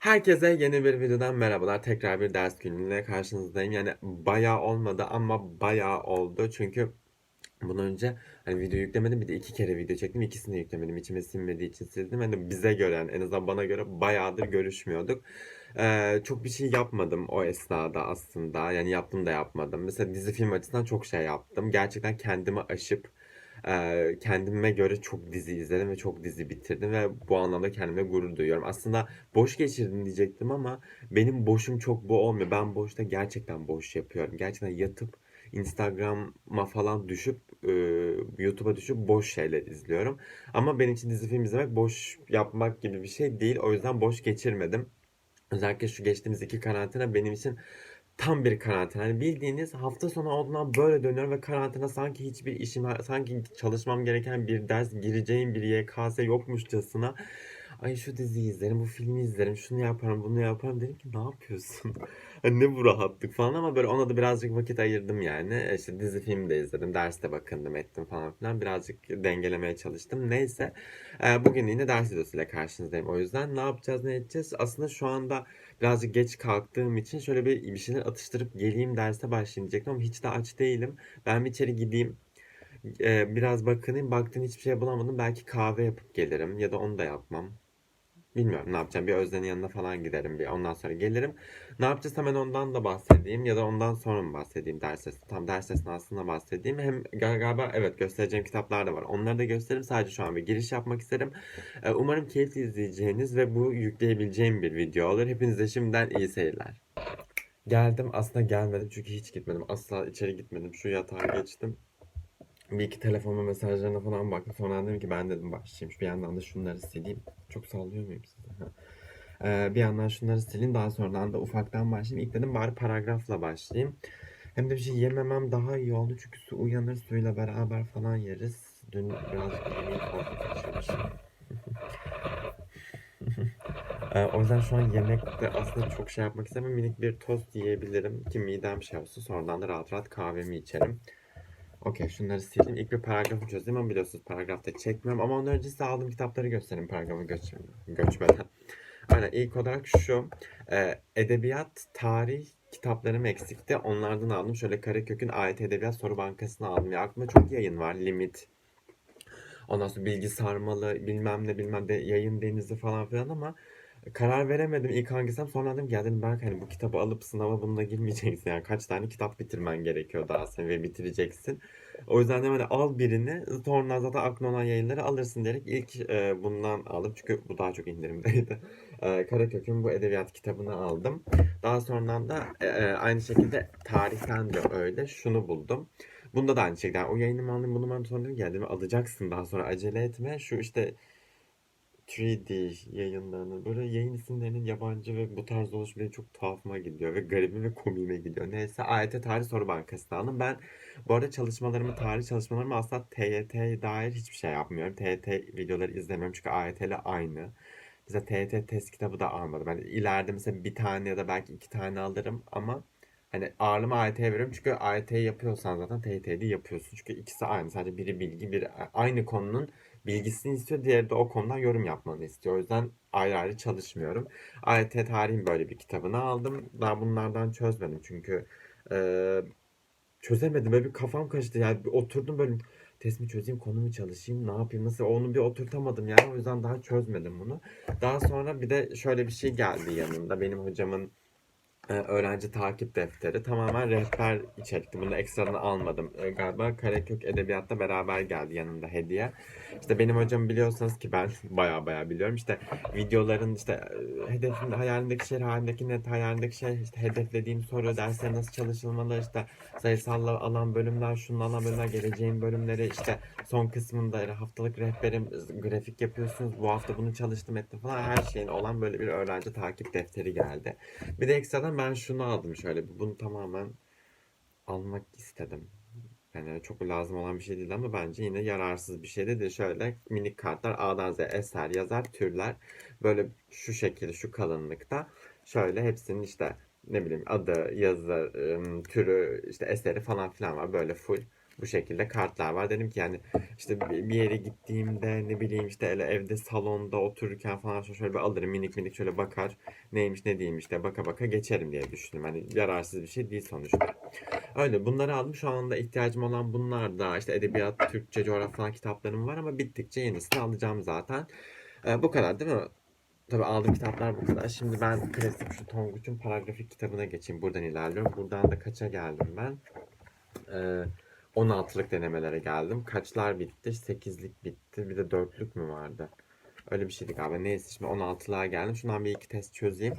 Herkese yeni bir videodan merhabalar. Tekrar bir ders günüyle karşınızdayım. Yani bayağı olmadı ama bayağı oldu. Çünkü bundan önce hani video yüklemedim bir de iki kere video çektim. İkisini de yüklemedim. İçime sinmediği için sildim. Hani bize göre yani en azından bana göre bayağıdır görüşmüyorduk. Ee, çok bir şey yapmadım o esnada aslında. Yani yaptım da yapmadım. Mesela dizi film açısından çok şey yaptım. Gerçekten kendimi aşıp kendime göre çok dizi izledim ve çok dizi bitirdim ve bu anlamda kendime gurur duyuyorum. Aslında boş geçirdim diyecektim ama benim boşum çok bu olmuyor. Ben boşta gerçekten boş yapıyorum. Gerçekten yatıp Instagram'a falan düşüp YouTube'a düşüp boş şeyler izliyorum. Ama benim için dizi film izlemek boş yapmak gibi bir şey değil. O yüzden boş geçirmedim. Özellikle şu geçtiğimiz iki karantina benim için tam bir karantina. Yani bildiğiniz hafta sonu olduğundan böyle dönüyorum ve karantina sanki hiçbir işim, sanki çalışmam gereken bir ders, gireceğim bir YKS yokmuşçasına. Ay şu diziyi izlerim, bu filmi izlerim, şunu yaparım, bunu yaparım. Dedim ki ne yapıyorsun? Hani ne bu rahatlık falan ama böyle ona da birazcık vakit ayırdım yani. E İşte dizi film de izledim, derste bakındım ettim falan filan. Birazcık dengelemeye çalıştım. Neyse e, bugün yine ders videosuyla karşınızdayım. O yüzden ne yapacağız, ne edeceğiz? Aslında şu anda birazcık geç kalktığım için şöyle bir, bir şeyler atıştırıp geleyim derse başlayayım diyecektim ama hiç de aç değilim. Ben bir içeri gideyim. e, biraz bakınayım. Baktım hiçbir şey bulamadım. Belki kahve yapıp gelirim ya da onu da yapmam. Bilmiyorum ne yapacağım. Bir Özden'in yanına falan giderim. Bir ondan sonra gelirim. Ne yapacağız hemen ondan da bahsedeyim. Ya da ondan sonra mı bahsedeyim ders esnasında. Tam ders esnasında bahsedeyim. Hem gal- galiba evet göstereceğim kitaplar da var. Onları da gösteririm. Sadece şu an bir giriş yapmak isterim. Ee, Umarım keyifli izleyeceğiniz ve bu yükleyebileceğim bir video olur. Hepinize şimdiden iyi seyirler. Geldim. Aslında gelmedim çünkü hiç gitmedim. Asla içeri gitmedim. Şu yatağa geçtim. Bir iki telefonuma mesajlarına falan baktım. Sonra dedim ki ben dedim başlayayım. Bir yandan da şunları sileyim. Çok sallıyor muyum size? Ee, bir yandan şunları sileyim. Daha sonradan da ufaktan başlayayım. İlk dedim bari paragrafla başlayayım. Hem de bir şey yememem daha iyi oldu. Çünkü su uyanır suyla beraber falan yeriz. Dün birazcık yemeği fazla. Ee, o yüzden şu an yemekte aslında çok şey yapmak istemiyorum. Minik bir tost yiyebilirim ki midem şey olsun. Sonradan da rahat rahat kahvemi içerim. Okey şunları sildim. İlk bir paragrafı çözeyim ama biliyorsunuz paragrafta çekmiyorum. Ama ondan önce size aldığım kitapları göstereyim paragrafı göç göçmeden. Aynen ilk olarak şu. e, edebiyat, tarih kitaplarım eksikti. Onlardan aldım. Şöyle Karakök'ün AYT Edebiyat Soru Bankası'nı aldım. Ya aklımda çok yayın var. Limit, Ondan sonra bilgi sarmalı bilmem ne bilmem de yayın denizi falan filan ama karar veremedim ilk hangisem sonra dedim ya dedim belki hani bu kitabı alıp sınava bununla girmeyeceksin yani kaç tane kitap bitirmen gerekiyor daha sen ve bitireceksin. O yüzden dedim al birini sonra zaten aklına olan yayınları alırsın diyerek ilk e, bundan aldım çünkü bu daha çok indirimdeydi. E, Karakök'ün bu edebiyat kitabını aldım. Daha sonradan da e, e, aynı şekilde tarihten de öyle şunu buldum. Bunda da aynı şekilde. Yani o yayını mı alayım bunu alayım sonra dedim dedim, alacaksın daha sonra acele etme. Şu işte 3D yayınlarının böyle yayın isimlerinin yabancı ve bu tarz oluşu benim çok tuhafıma gidiyor ve garibime ve komiğime gidiyor. Neyse AYT Tarih Soru Bankası'nı aldım. Ben bu arada çalışmalarımı, tarih çalışmalarımı asla TYT'ye dair hiçbir şey yapmıyorum. TYT videoları izlemiyorum çünkü AYT ile aynı. Bize TYT test kitabı da almadım. Ben ileride mesela bir tane ya da belki iki tane alırım ama Hani ağırlığımı AYT'ye veriyorum çünkü AYT'yi yapıyorsan zaten TYT'yi de yapıyorsun. Çünkü ikisi aynı. Sadece biri bilgi, biri aynı konunun bilgisini istiyor. Diğeri de o konudan yorum yapmanı istiyor. O yüzden ayrı ayrı çalışmıyorum. AYT tarihin böyle bir kitabını aldım. Daha bunlardan çözmedim çünkü e, çözemedim. Böyle bir kafam karıştı. Yani bir oturdum böyle test çözeyim, konu mu çalışayım, ne yapayım, nasıl onu bir oturtamadım yani. O yüzden daha çözmedim bunu. Daha sonra bir de şöyle bir şey geldi yanında. Benim hocamın öğrenci takip defteri tamamen rehber içerikli. Bunu ekstradan almadım. E, galiba Karakök Edebiyat'ta beraber geldi yanında hediye. İşte benim hocam biliyorsanız ki ben baya baya biliyorum. İşte videoların işte e, hedefin hayalindeki şey, hayalindeki net hayalindeki şey, işte hedeflediğim soru, derslere nasıl çalışılmalı, işte sayısalla alan bölümler, şununla alan bölümler, geleceğin bölümleri, işte son kısmında haftalık rehberim, grafik yapıyorsunuz, bu hafta bunu çalıştım ettim falan her şeyin olan böyle bir öğrenci takip defteri geldi. Bir de ekstradan ben şunu aldım şöyle. Bunu tamamen almak istedim. Yani çok lazım olan bir şey değil ama bence yine yararsız bir şey de. Şöyle minik kartlar A'dan Z'ye eser yazar türler. Böyle şu şekilde şu kalınlıkta. Şöyle hepsinin işte ne bileyim adı, yazı, türü, işte eseri falan filan var. Böyle full. Bu şekilde kartlar var. Dedim ki yani işte bir yere gittiğimde ne bileyim işte evde salonda otururken falan şöyle bir alırım minik minik şöyle bakar neymiş ne değilmiş de baka baka geçerim diye düşündüm. Hani yararsız bir şey değil sonuçta. Öyle bunları aldım. Şu anda ihtiyacım olan bunlar da işte edebiyat, Türkçe, coğrafya kitaplarım var ama bittikçe yenisini alacağım zaten. Ee, bu kadar değil mi? Tabii aldığım kitaplar bu kadar. Şimdi ben klasik şu Tonguç'un paragrafik kitabına geçeyim. Buradan ilerliyorum. Buradan da kaça geldim ben? Ee, 16'lık denemelere geldim. Kaçlar bitti? 8'lik bitti. Bir de 4'lük mü vardı? Öyle bir şeydi galiba. Neyse şimdi 16'lığa geldim. Şundan bir iki test çözeyim.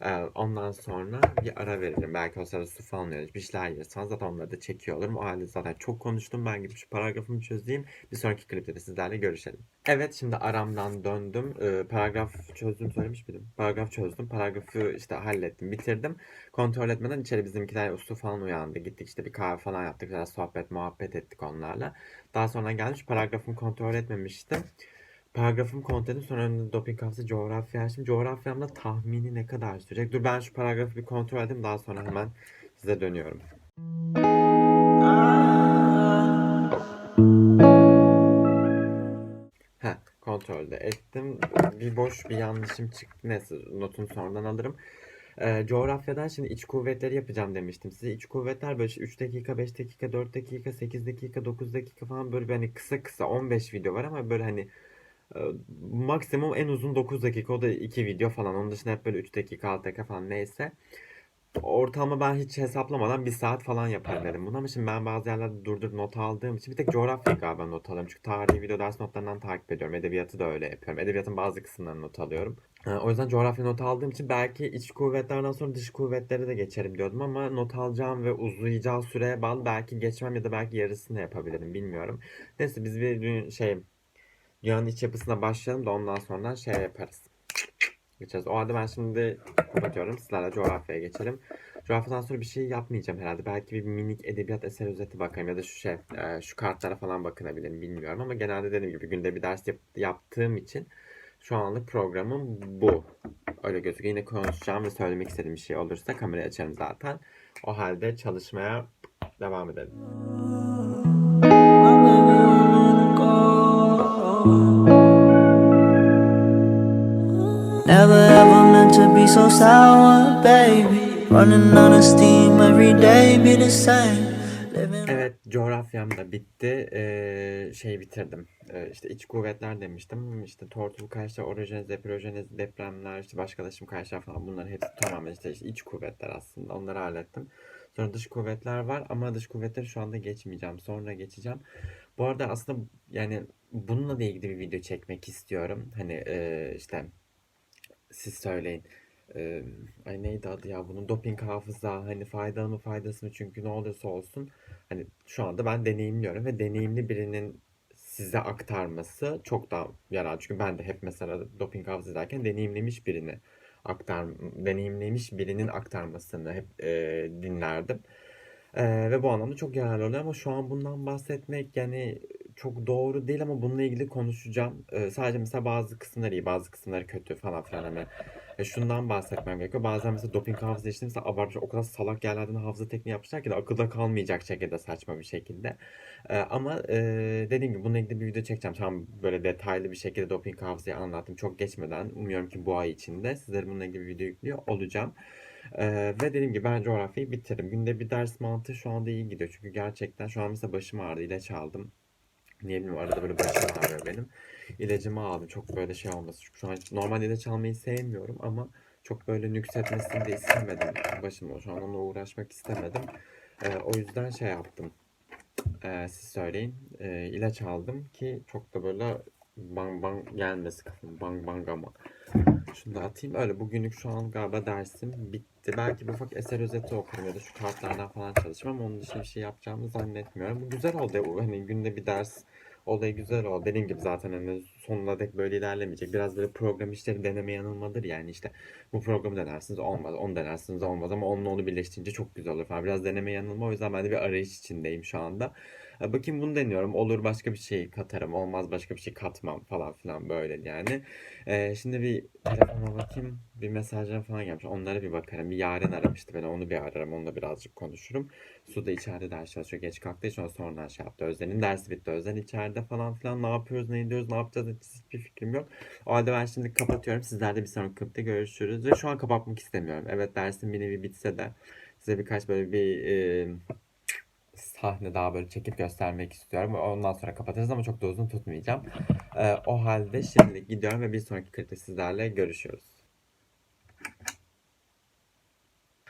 Ee, ondan sonra bir ara veririm. Belki o sırada su falan verir. Bir şeyler yerseniz zaten onları da çekiyor olurum. O halde zaten çok konuştum. Ben gidip şu paragrafımı çözeyim. Bir sonraki klipte de sizlerle görüşelim. Evet şimdi aramdan döndüm. Ee, paragraf çözdüm söylemiş miydim? Paragraf çözdüm. Paragrafı işte hallettim, bitirdim. Kontrol etmeden içeri bizimkiler ustu falan uyandı. Gittik işte bir kahve falan yaptık. Biraz sohbet muhabbet ettik onlarla. Daha sonra gelmiş paragrafımı kontrol etmemiştim. Paragrafımı kontrol ettim. Sonra önümde doping hafıza coğrafya açtım. Coğrafyamda tahmini ne kadar sürecek? Dur ben şu paragrafı bir kontrol edeyim. Daha sonra hemen size dönüyorum. Heh, kontrolde ettim. Bir boş bir yanlışım çıktı. Neyse notunu sonradan alırım. Ee, coğrafyadan şimdi iç kuvvetleri yapacağım demiştim size. İç kuvvetler böyle işte 3 dakika, 5 dakika, 4 dakika, 8 dakika, 9 dakika falan böyle hani kısa kısa 15 video var ama böyle hani e, maksimum en uzun 9 dakika o da 2 video falan. Onun dışında hep böyle 3 dakika, 6 dakika falan neyse. Ortalama ben hiç hesaplamadan bir saat falan yaparım dedim bunu ama şimdi ben bazı yerlerde durdurup not aldığım için bir tek coğrafyayı galiba not alıyorum. Çünkü tarihi video ders notlarından takip ediyorum. Edebiyatı da öyle yapıyorum. Edebiyatın bazı kısımlarını not alıyorum. Ee, O yüzden coğrafya not aldığım için belki iç kuvvetlerden sonra dış kuvvetlere de geçerim diyordum ama not alacağım ve uzayacağı süreye bağlı belki geçmem ya da belki yarısını yapabilirim bilmiyorum. Neyse biz bir şey dünyanın iç yapısına başlayalım da ondan sonra şey yaparız. Geçeceğiz. O halde ben şimdi kapatıyorum. Sizlerle coğrafyaya geçelim. Coğrafyadan sonra bir şey yapmayacağım herhalde. Belki bir minik edebiyat eser özeti bakayım ya da şu şey, e, şu kartlara falan bakınabilirim bilmiyorum ama genelde dediğim gibi günde bir ders yap- yaptığım için şu anlık programım bu. Öyle gözüküyor. Yine konuşacağım ve söylemek istediğim bir şey olursa kamerayı açarım zaten. O halde çalışmaya devam edelim. So sour, baby. Running out of steam every day, be the same. Evet, coğrafyam da bitti. Ee, şey bitirdim. Ee, işte iç kuvvetler demiştim. İşte tortul kayaçlar, orojeniz, deprojeniz, depremler, işte başkalaşım kayaçlar falan bunların hepsi tamamen işte, işte iç kuvvetler aslında. Onları hallettim. Sonra dış kuvvetler var ama dış kuvvetleri şu anda geçmeyeceğim. Sonra geçeceğim. Bu arada aslında yani bununla da ilgili bir video çekmek istiyorum. Hani e, işte siz söyleyin. Ee, ay neydi adı ya bunun? Doping hafıza hani faydalı mı faydası mı? Çünkü ne olursa olsun hani şu anda ben deneyimliyorum ve deneyimli birinin size aktarması çok daha yararlı. Çünkü ben de hep mesela doping hafıza derken deneyimlemiş birini aktar deneyimlemiş birinin aktarmasını hep e, dinlerdim. Ee, ve bu anlamda çok yararlı oluyor ama şu an bundan bahsetmek yani çok doğru değil ama bununla ilgili konuşacağım. Ee, sadece mesela bazı kısımları iyi, bazı kısımları kötü falan filan hani. E, şundan bahsetmem gerekiyor. Bazen mesela doping hafıza işte mesela abartı o kadar salak yerlerden hafıza tekniği yapmışlar ki de akılda kalmayacak şekilde saçma bir şekilde. Ee, ama e, dediğim gibi bununla ilgili bir video çekeceğim. Tam böyle detaylı bir şekilde doping hafızayı anlattım çok geçmeden. Umuyorum ki bu ay içinde sizlere bununla ilgili bir video yüklüyor olacağım. Ee, ve dediğim gibi ben coğrafyayı bitirdim. Günde bir ders mantığı şu anda iyi gidiyor. Çünkü gerçekten şu an mesela başım ağrıdı. ilaç aldım. Niye bilmiyorum arada böyle başım ağrıyor benim. İlacımı aldım. Çok böyle şey olmasın. Çünkü şu an normal ilaç almayı sevmiyorum ama çok böyle nüksetmesini de istemedim. Başım şu an onunla uğraşmak istemedim. Ee, o yüzden şey yaptım. Ee, siz söyleyin. Ee, ilaç aldım ki çok da böyle bang bang gelmesi kafam. Bang bang ama. Şunu da atayım. Öyle bugünlük şu an galiba dersim bitti. Belki bir ufak eser özeti okurum ya da şu kartlardan falan çalışırım ama onun dışında bir şey yapacağımı zannetmiyorum. Bu güzel oldu. Bu Hani günde bir ders olayı güzel oldu. Dediğim gibi zaten hani sonuna dek böyle ilerlemeyecek. Biraz böyle program işleri deneme yanılmadır yani işte bu programı denersiniz olmaz, onu denersiniz olmaz ama onunla onu birleştirince çok güzel olur falan. Biraz deneme yanılma o yüzden ben de bir arayış içindeyim şu anda. Bakayım bunu deniyorum. Olur başka bir şey katarım. Olmaz başka bir şey katmam falan filan böyle yani. E, şimdi bir telefona bakayım. Bir mesajlar falan gelmiş. Onlara bir bakarım. Bir Yaren aramıştı beni. Onu bir ararım. Onunla birazcık konuşurum. Su da içeride ders çalışıyor. Geç kalktığı için o sonradan şey yaptı. Özden'in dersi bitti. Özden içeride falan filan. Ne yapıyoruz, ne ediyoruz, ne yapacağız hiç hiçbir fikrim yok. O halde ben şimdi kapatıyorum. Sizlerle bir sonraki klipte görüşürüz. Ve şu an kapatmak istemiyorum. Evet dersim bir nevi bitse de size birkaç böyle bir e, sahne daha böyle çekip göstermek istiyorum. Ondan sonra kapatırız ama çok da uzun tutmayacağım. E, o halde şimdi gidiyorum ve bir sonraki klipte sizlerle görüşüyoruz.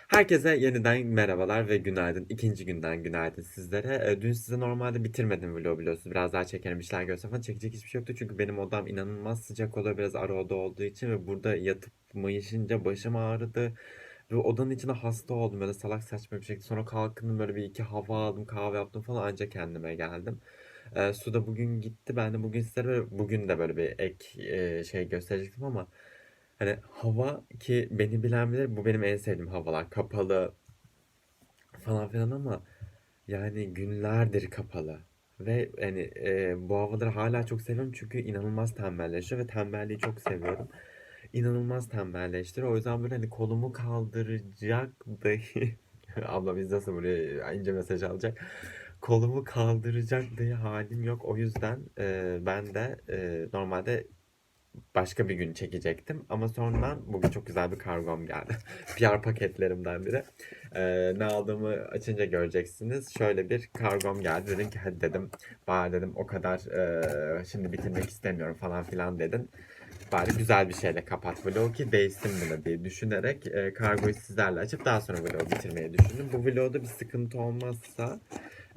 Herkese yeniden merhabalar ve günaydın. İkinci günden günaydın sizlere. Ee, Dün size normalde bitirmedim vlogu biliyorsunuz. Biraz daha çekerim bir şeyler görsem falan. Çekecek hiçbir şey yoktu. Çünkü benim odam inanılmaz sıcak oluyor. Biraz ara oda olduğu için ve burada yatıp mayışınca başım ağrıdı. Ve odanın içinde hasta oldum böyle salak saçma bir şekilde. Sonra kalktım böyle bir iki hava aldım kahve yaptım falan anca kendime geldim. Ee, su da bugün gitti. Ben de bugün sizlere böyle- bugün de böyle bir ek e, şey gösterecektim ama Hani hava ki beni bilen bilir bu benim en sevdiğim havalar. Kapalı falan filan ama yani günlerdir kapalı. Ve yani e, bu havaları hala çok seviyorum çünkü inanılmaz tembelleşiyor ve tembelliği çok seviyorum. İnanılmaz tembelleştiriyor. O yüzden böyle hani kolumu kaldıracak dahi ablam izlesin buraya ince mesaj alacak. Kolumu kaldıracak dahi halim yok. O yüzden e, ben de e, normalde başka bir gün çekecektim. Ama sonradan bugün çok güzel bir kargom geldi. PR paketlerimden biri. Ee, ne aldığımı açınca göreceksiniz. Şöyle bir kargom geldi. Dedim ki hadi dedim. Bari dedim o kadar e, şimdi bitirmek istemiyorum falan filan dedin. Bari güzel bir şeyle kapat vlogu ki değsin bunu diye düşünerek e, kargoyu sizlerle açıp daha sonra vlogu bitirmeyi düşündüm. Bu vlogda bir sıkıntı olmazsa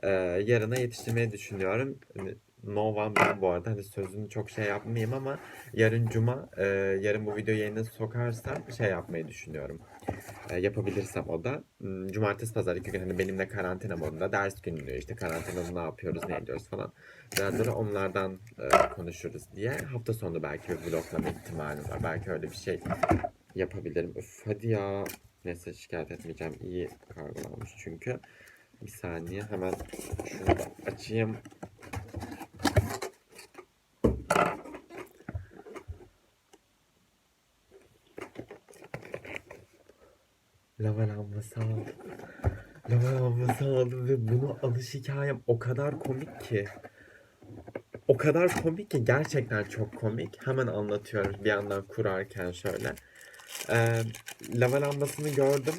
e, yarına yetiştirmeyi düşünüyorum. Hani, No one ben bu arada hani sözünü çok şey yapmayayım ama yarın cuma e, yarın bu videoyu yayına sokarsam şey yapmayı düşünüyorum. E, yapabilirsem o da cumartesi pazar iki gün hani benimle karantina modunda ders günü işte karantinada ne yapıyoruz ne ediyoruz falan. Biraz böyle onlardan e, konuşuruz diye hafta sonu belki bir vloglama ihtimalim var. Belki öyle bir şey yapabilirim. Üf, hadi ya. Neyse şikayet etmeyeceğim. İyi kargolanmış çünkü. Bir saniye hemen şunu da açayım. Lava lambası aldım. Lava lambası aldım ve bunu alış hikayem o kadar komik ki. O kadar komik ki gerçekten çok komik. Hemen anlatıyorum bir yandan kurarken şöyle. Ee, lava lambasını gördüm.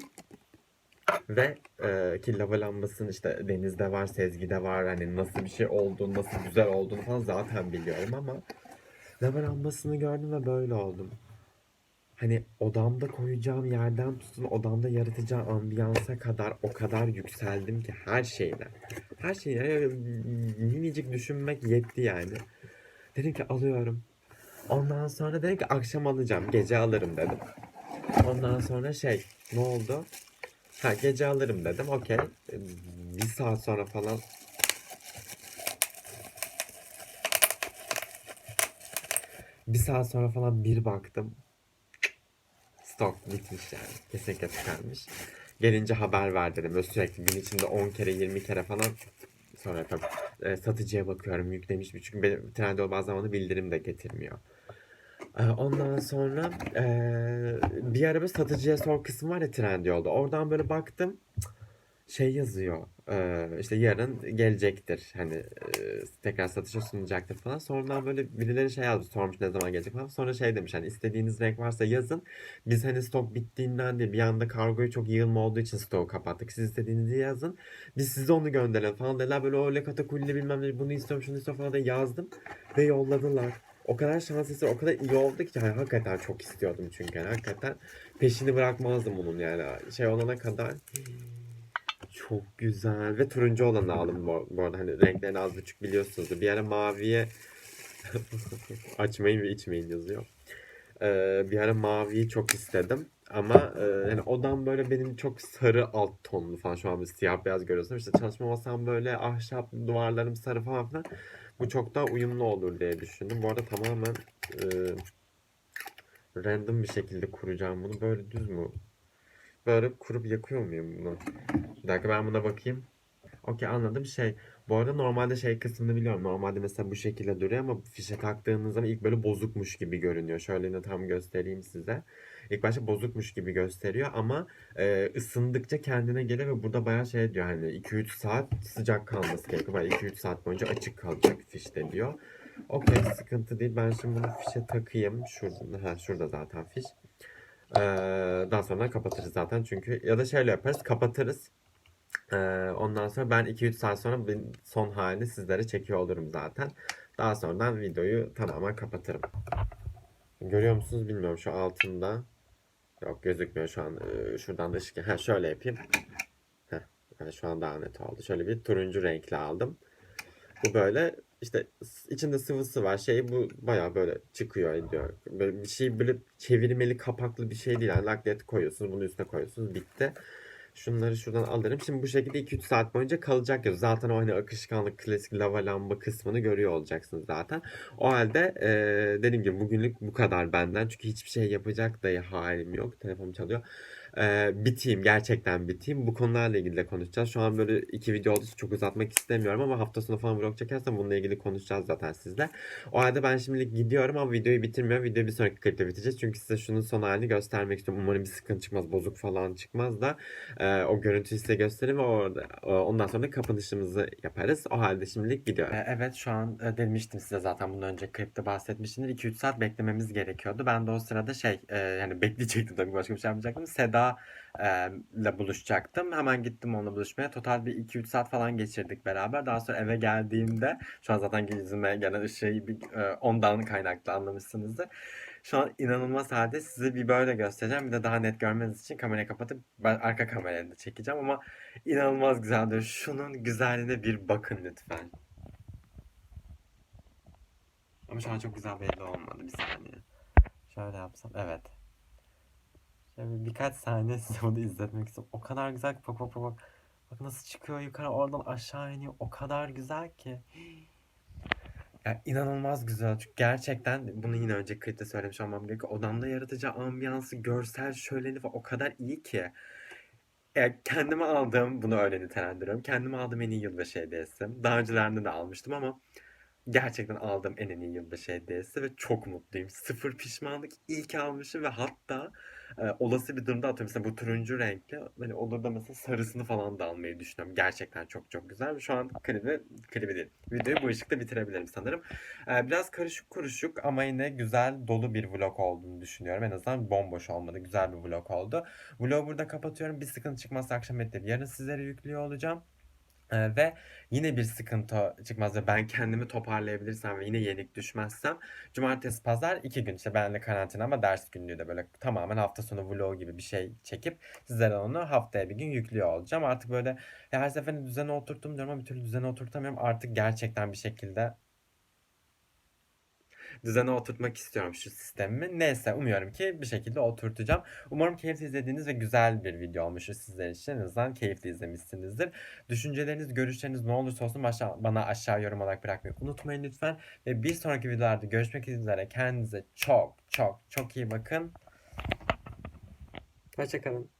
Ve e, ki lava lambasının işte denizde var, sezgide var. Hani nasıl bir şey olduğunu, nasıl güzel olduğunu falan zaten biliyorum ama lava lambasını gördüm ve böyle oldum. Hani odamda koyacağım yerden tutun odamda yaratacağım ambiyansa kadar o kadar yükseldim ki her şeyle. Her şeyle yani minicik düşünmek yetti yani. Dedim ki alıyorum. Ondan sonra dedim ki akşam alacağım. Gece alırım dedim. Ondan sonra şey ne oldu? Ha gece alırım dedim. Okey. Bir saat sonra falan bir saat sonra falan bir baktım. Stok bitmiş yani. Kesinlikle tükenmiş. Gelince haber ver dedim. Böyle sürekli gün içinde 10 kere 20 kere falan sonra tabii e, satıcıya bakıyorum yüklemiş mi? Çünkü benim Trendyol bazen bana bildirim de getirmiyor. E, Ondan sonra e, bir ara böyle satıcıya sor kısmı var ya Trendyol'da. Oradan böyle baktım şey yazıyor. işte yarın gelecektir. Hani tekrar satışa sunulacaktır falan. Sonradan böyle birileri şey yazmış sormuş ne zaman gelecek falan. Sonra şey demiş hani istediğiniz renk varsa yazın. Biz hani stok bittiğinden değil bir anda kargoyu çok yığılma olduğu için stoğu kapattık. Siz istediğinizi yazın. Biz size onu gönderelim falan dediler. Böyle öyle katakulli bilmem ne bunu istiyorum şunu istiyorum falan diye yazdım. Ve yolladılar. O kadar şans eseri, o kadar iyi oldu ki yani hakikaten çok istiyordum çünkü yani hakikaten peşini bırakmazdım bunun yani şey olana kadar. Çok güzel ve turuncu olanı aldım bu, arada hani renklerini az buçuk biliyorsunuz. Bir ara maviye açmayın ve içmeyin yazıyor. Ee, bir ara maviyi çok istedim ama e, hani odam böyle benim çok sarı alt tonlu falan şu an bir siyah beyaz görüyorsunuz. İşte çalışma masam böyle ahşap duvarlarım sarı falan filan. Bu çok daha uyumlu olur diye düşündüm. Bu arada tamamen e, random bir şekilde kuracağım bunu. Böyle düz mü? Böyle kurup yakıyor muyum bunu? Bir dakika ben buna bakayım. Okey anladım şey. Bu arada normalde şey kısmını biliyorum. Normalde mesela bu şekilde duruyor ama fişe taktığınız zaman ilk böyle bozukmuş gibi görünüyor. Şöyle yine tam göstereyim size. İlk başta bozukmuş gibi gösteriyor ama e, ısındıkça kendine geliyor ve burada bayağı şey diyor hani 2-3 saat sıcak kalması gerekiyor. Böyle 2-3 saat boyunca açık kalacak fişte diyor. Okey sıkıntı değil. Ben şimdi bunu fişe takayım. Şurada, ha, şurada zaten fiş. Ee, daha sonra kapatırız zaten çünkü ya da şöyle yaparız kapatırız. Ee, ondan sonra ben 2-3 saat sonra son halini sizlere çekiyor olurum zaten. Daha sonradan videoyu tamamen kapatırım. Görüyor musunuz bilmiyorum şu altında. Yok gözükmüyor şu an. Ee, şuradan da ışık. Ha şöyle yapayım. Heh, yani şu an daha net oldu. Şöyle bir turuncu renkli aldım. Bu böyle işte içinde sıvısı var. Şey bu bayağı böyle çıkıyor ediyor. Böyle bir şey böyle çevirmeli kapaklı bir şey değil. Yani lakliyat koyuyorsunuz. Bunu üstüne koyuyorsunuz. Bitti. Şunları şuradan alırım. Şimdi bu şekilde 2-3 saat boyunca kalacak ya. Zaten o hani akışkanlık klasik lava lamba kısmını görüyor olacaksınız zaten. O halde eee dediğim gibi bugünlük bu kadar benden. Çünkü hiçbir şey yapacak da halim yok. Telefonum çalıyor. Eee biteyim. Gerçekten biteyim. Bu konularla ilgili de konuşacağız. Şu an böyle iki video olduğu için çok uzatmak istemiyorum ama hafta sonu falan vlog çekersem bununla ilgili konuşacağız zaten sizle. O halde ben şimdilik gidiyorum ama videoyu bitirmiyorum. Video bir sonraki klipte bitecek. Çünkü size şunun son halini göstermek istiyorum. Umarım bir sıkıntı çıkmaz. Bozuk falan çıkmaz da eee, o görüntüyü size göstereyim ve orada, e, ondan sonra da kapanışımızı yaparız. O halde şimdilik gidiyorum. E, Evet şu an e, demiştim size zaten bundan önce klipte bahsetmiştimdir. 2-3 saat beklememiz gerekiyordu. Ben de o sırada şey e, yani bekleyecektim tabii başka bir şey yapmayacaktım. Seda e, ile buluşacaktım. Hemen gittim onunla buluşmaya. Total bir 2-3 saat falan geçirdik beraber. Daha sonra eve geldiğimde şu an zaten yüzüme gelen ışığı bir, e, ondan kaynaklı anlamışsınızdır. Şu an inanılmaz halde size bir böyle göstereceğim. Bir de daha net görmeniz için kamerayı kapatıp ben arka kamerayla çekeceğim ama inanılmaz güzeldir. Şunun güzelliğine bir bakın lütfen. Ama şu an çok güzel belli olmadı. Bir saniye. Şöyle yapsam. Evet. Şöyle birkaç saniye size bunu izletmek istiyorum. O kadar güzel ki bak bak bak bak. Bak nasıl çıkıyor yukarı oradan aşağı iniyor. O kadar güzel ki. Ya inanılmaz güzel. Çünkü gerçekten bunu yine önce klipte söylemiş olmam gerekiyor. Odamda yaratacağı ambiyansı, görsel şöleni falan o kadar iyi ki. Ya kendime aldığım, bunu öyle nitelendiriyorum. Kendime aldığım en iyi yılbaşı hediyesi. Daha öncelerinde de almıştım ama gerçekten aldığım en iyi yılbaşı hediyesi ve çok mutluyum. Sıfır pişmanlık. İyi almışım ve hatta e, olası bir durumda atıyorum mesela bu turuncu renkli hani olur da mesela sarısını falan da almayı düşünüyorum. Gerçekten çok çok güzel şu an klibi, klibi değil. Videoyu bu ışıkta bitirebilirim sanırım. E, biraz karışık kuruşuk ama yine güzel dolu bir vlog olduğunu düşünüyorum. En azından bomboş olmadı. Güzel bir vlog oldu. Vlogu burada kapatıyorum. Bir sıkıntı çıkmazsa akşam edip yarın sizlere yüklüyor olacağım. Ee, ve yine bir sıkıntı çıkmaz ve ben kendimi toparlayabilirsem ve yine yenik düşmezsem cumartesi pazar iki gün işte benle karantina ama ders günlüğü de böyle tamamen hafta sonu vlog gibi bir şey çekip sizlere onu haftaya bir gün yüklüyor olacağım. Artık böyle her seferinde düzene oturttum diyorum ama bir türlü düzene oturtamıyorum. Artık gerçekten bir şekilde düzene oturtmak istiyorum şu sistemimi. Neyse umuyorum ki bir şekilde oturtacağım. Umarım keyifli izlediğiniz ve güzel bir video olmuştur sizler için. En azından keyifli izlemişsinizdir. Düşünceleriniz, görüşleriniz ne olursa olsun başa- bana aşağı yorum olarak bırakmayı unutmayın lütfen. Ve bir sonraki videolarda görüşmek üzere. Kendinize çok çok çok iyi bakın. Hoşçakalın.